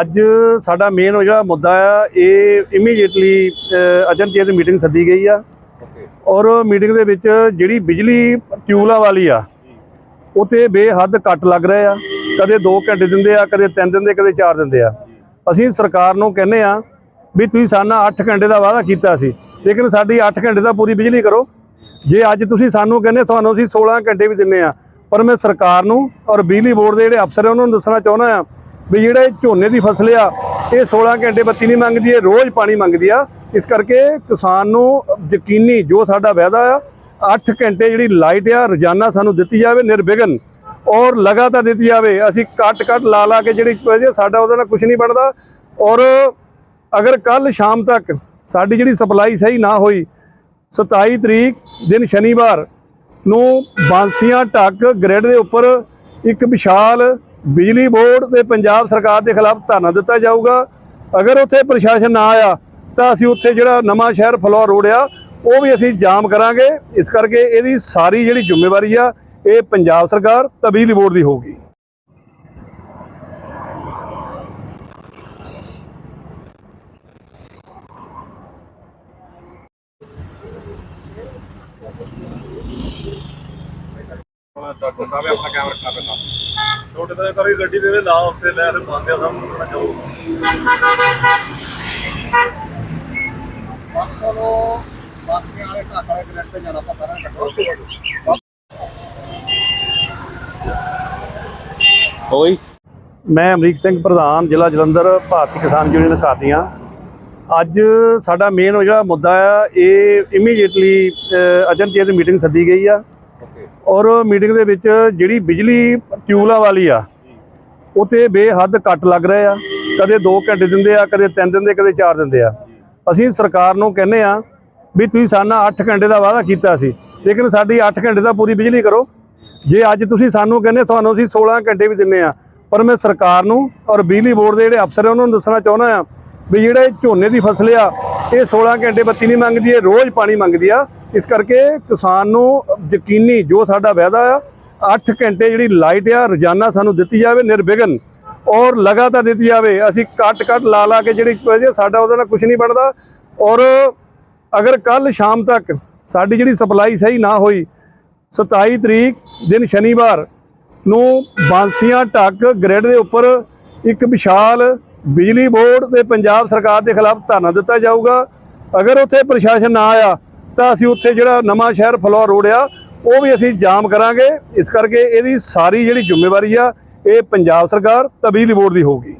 ਅੱਜ ਸਾਡਾ ਮੇਨ ਜਿਹੜਾ ਮੁੱਦਾ ਆ ਇਹ ਇਮੀਡੀਏਟਲੀ ਅਜਨਚੇਤ ਮੀਟਿੰਗ ਸੱਦੀ ਗਈ ਆ। ਔਰ ਮੀਟਿੰਗ ਦੇ ਵਿੱਚ ਜਿਹੜੀ ਬਿਜਲੀ ਟਿਊਲਾ ਵਾਲੀ ਆ ਉਤੇ ਬੇਹੱਦ ਕੱਟ ਲੱਗ ਰਹੇ ਆ। ਕਦੇ 2 ਘੰਟੇ ਦਿੰਦੇ ਆ ਕਦੇ 3 ਦਿੰਦੇ ਕਦੇ 4 ਦਿੰਦੇ ਆ। ਅਸੀਂ ਸਰਕਾਰ ਨੂੰ ਕਹਿੰਦੇ ਆ ਵੀ ਤੁਸੀਂ ਸਾਨਾ 8 ਘੰਟੇ ਦਾ ਵਾਅਦਾ ਕੀਤਾ ਸੀ ਲੇਕਿਨ ਸਾਡੀ 8 ਘੰਟੇ ਦਾ ਪੂਰੀ ਬਿਜਲੀ ਕਰੋ। ਜੇ ਅੱਜ ਤੁਸੀਂ ਸਾਨੂੰ ਕਹਿੰਦੇ ਤੁਹਾਨੂੰ ਅਸੀਂ 16 ਘੰਟੇ ਵੀ ਦਿੰਨੇ ਆ ਪਰ ਮੈਂ ਸਰਕਾਰ ਨੂੰ ਔਰ ਬਿਜਲੀ ਬੋਰਡ ਦੇ ਜਿਹੜੇ ਅਫਸਰ ਆ ਉਹਨਾਂ ਨੂੰ ਦੱਸਣਾ ਚਾਹੁੰਦਾ ਆ ਵੀ ਜਿਹੜੇ ਝੋਨੇ ਦੀ ਫਸਲ ਆ, ਇਹ 16 ਘੰਟੇ ਬੱਤੀ ਨਹੀਂ ਮੰਗਦੀ, ਇਹ ਰੋਜ਼ ਪਾਣੀ ਮੰਗਦੀ ਆ। ਇਸ ਕਰਕੇ ਕਿਸਾਨ ਨੂੰ ਯਕੀਨੀ ਜੋ ਸਾਡਾ ਵਾਅਦਾ ਆ 8 ਘੰਟੇ ਜਿਹੜੀ ਲਾਈਟ ਆ, ਰੋਜ਼ਾਨਾ ਸਾਨੂੰ ਦਿੱਤੀ ਜਾਵੇ ਨਿਰਵਿਘਨ ਔਰ ਲਗਾਤਾਰ ਦਿੱਤੀ ਜਾਵੇ। ਅਸੀਂ ਕੱਟ ਕੱਟ ਲਾ ਲਾ ਕੇ ਜਿਹੜੀ ਸਾਡਾ ਉਹਦੇ ਨਾਲ ਕੁਝ ਨਹੀਂ ਬਣਦਾ। ਔਰ ਅਗਰ ਕੱਲ ਸ਼ਾਮ ਤੱਕ ਸਾਡੀ ਜਿਹੜੀ ਸਪਲਾਈ ਸਹੀ ਨਾ ਹੋਈ 27 ਤਰੀਕ ਦਿਨ ਸ਼ਨੀਵਾਰ ਨੂੰ ਬਾਂਸੀਆਂ ਟੱਕ ਗ੍ਰਿਡ ਦੇ ਉੱਪਰ ਇੱਕ ਵਿਸ਼ਾਲ ਬਿਜਲੀ ਬੋਰਡ ਤੇ ਪੰਜਾਬ ਸਰਕਾਰ ਦੇ ਖਿਲਾਫ ਧਰਨਾ ਦਿੱਤਾ ਜਾਊਗਾ। ਅਗਰ ਉੱਥੇ ਪ੍ਰਸ਼ਾਸਨ ਨਾ ਆਇਆ, ਤਾਂ ਅਸੀਂ ਉੱਥੇ ਜਿਹੜਾ ਨਵਾਂ ਸ਼ਹਿਰ ਫਲੋਰ ਰੋਡ ਆ, ਉਹ ਵੀ ਅਸੀਂ ਜਾਮ ਕਰਾਂਗੇ। ਇਸ ਕਰਕੇ ਇਹਦੀ ਸਾਰੀ ਜਿਹੜੀ ਜ਼ਿੰਮੇਵਾਰੀ ਆ, ਇਹ ਪੰਜਾਬ ਸਰਕਾਰ ਤੇ ਬਿਜਲੀ ਬੋਰਡ ਦੀ ਹੋਊਗੀ। ਛੋਟਾ ਵੀ ਆਪਣਾ ਕੈਮਰਾ ਰੱਖਣਾ ਪੈਂਦਾ ਛੋਟੇ ਤੇ ਕਰੀ ਗੱਡੀ ਦੇ ਲਾ ਉੱਤੇ ਲੈ ਤੇ ਪਾਉਂਦੇ ਆ ਸਭ ਨੂੰ ਪਤਾ ਜਾਊ। ਪਰਸੋਂ ਨੂੰ ਬਾਸੀਆਂ ਵਾਲੇ ਘਾਟ ਵਾਲੇ ਗ੍ਰਿਡ ਤੇ ਜਾਣਾ ਪਤਾ ਨਾ ਕੱਟੋ ਹੋਈ ਮੈਂ ਅਮਰੀਕ ਸਿੰਘ ਪ੍ਰਧਾਨ ਜ਼ਿਲ੍ਹਾ ਜਲੰਧਰ ਭਾਰਤੀ ਕਿਸਾਨ ਯੂਨੀਅਨ ਖਾਤੀਆਂ ਅੱਜ ਸਾਡਾ ਮੇਨ ਜਿਹੜਾ ਮੁੱਦਾ ਆ ਇਹ ਇਮੀਡੀਏਟਲੀ ਅਜਨਚੇਤ ਮੀਟਿੰਗ ਸੱਦੀ ਗਈ ਆ। ਔਰ ਮੀਟਿੰਗ ਦੇ ਵਿੱਚ ਜਿਹੜੀ ਬਿਜਲੀ ਟਿਊਲਾ ਵਾਲੀ ਆ ਉਤੇ ਬੇਹੱਦ ਕੱਟ ਲੱਗ ਰਹੇ ਆ। ਕਦੇ 2 ਘੰਟੇ ਦਿੰਦੇ ਆ, ਕਦੇ 3 ਦਿੰਦੇ, ਕਦੇ 4 ਦਿੰਦੇ ਆ। ਅਸੀਂ ਸਰਕਾਰ ਨੂੰ ਕਹਿੰਦੇ ਆ ਵੀ ਤੁਸੀਂ ਸਾਨੂੰ 8 ਘੰਟੇ ਦਾ ਵਾਅਦਾ ਕੀਤਾ ਸੀ, ਲੇਕਿਨ ਸਾਡੀ 8 ਘੰਟੇ ਦਾ ਪੂਰੀ ਬਿਜਲੀ ਕਰੋ। ਜੇ ਅੱਜ ਤੁਸੀਂ ਸਾਨੂੰ ਕਹਿੰਦੇ, ਤੁਹਾਨੂੰ ਅਸੀਂ 16 ਘੰਟੇ ਵੀ ਦਿੰਨੇ ਆ, ਪਰ ਮੈਂ ਸਰਕਾਰ ਨੂੰ ਔਰ ਬਿਜਲੀ ਬੋਰਡ ਦੇ ਜਿਹੜੇ ਅਫਸਰ ਆ, ਉਹਨਾਂ ਨੂੰ ਦੱਸਣਾ ਚਾਹੁੰਦਾ ਆ ਵੀ ਜਿਹੜੇ ਝੋਨੇ ਦੀ ਫਸਲ ਆ, ਇਹ 16 ਘੰਟੇ ਬੱਤੀ ਨਹੀਂ ਮੰਗਦੀ, ਇਹ ਰੋਜ਼ ਪਾਣੀ ਮੰਗਦੀ ਆ। ਇਸ ਕਰਕੇ ਕਿਸਾਨ ਨੂੰ ਯਕੀਨੀ ਜੋ ਸਾਡਾ ਵਾਅਦਾ ਆ 8 ਘੰਟੇ ਜਿਹੜੀ ਲਾਈਟ ਆ, ਰੋਜ਼ਾਨਾ ਸਾਨੂੰ ਦਿੱਤੀ ਜਾਵੇ ਨਿਰਵਿਘਨ ਔਰ ਲਗਾਤਾਰ ਦਿੱਤੀ ਜਾਵੇ। ਅਸੀਂ ਕੱਟ ਕੱਟ ਲਾ ਲਾ ਕੇ ਜਿਹੜੀ ਸਾਡਾ ਉਹਦੇ ਨਾਲ ਕੁਝ ਨਹੀਂ ਬਣਦਾ। ਔਰ ਅਗਰ ਕੱਲ ਸ਼ਾਮ ਤੱਕ ਸਾਡੀ ਜਿਹੜੀ ਸਪਲਾਈ ਸਹੀ ਨਾ ਹੋਈ 27 ਤਰੀਕ ਦਿਨ ਸ਼ਨੀਵਾਰ ਨੂੰ ਬਾਂਸੀਆਂ ਟੱਕ ਗ੍ਰਿਡ ਦੇ ਉੱਪਰ ਇੱਕ ਵਿਸ਼ਾਲ ਬਿਜਲੀ ਬੋਰਡ ਤੇ ਪੰਜਾਬ ਸਰਕਾਰ ਦੇ ਖਿਲਾਫ ਧਰਨਾ ਦਿੱਤਾ ਜਾਊਗਾ। ਅਗਰ ਉੱਥੇ ਪ੍ਰਸ਼ਾਸਨ ਨਾ ਆਇਆ ਤਾਂ ਅਸੀਂ ਉੱਥੇ ਜਿਹੜਾ ਨਵਾਂ ਸ਼ਹਿਰ ਫਲੋਰ ਰੋਡ ਆ, ਉਹ ਵੀ ਅਸੀਂ ਜਾਮ ਕਰਾਂਗੇ। ਇਸ ਕਰਕੇ ਇਹਦੀ ਸਾਰੀ ਜਿਹੜੀ ਜ਼ਿੰਮੇਵਾਰੀ ਆ, ਇਹ ਪੰਜਾਬ ਸਰਕਾਰ ਤੇ ਬਿਜਲੀ ਬੋਰਡ ਦੀ ਹੋਊਗੀ।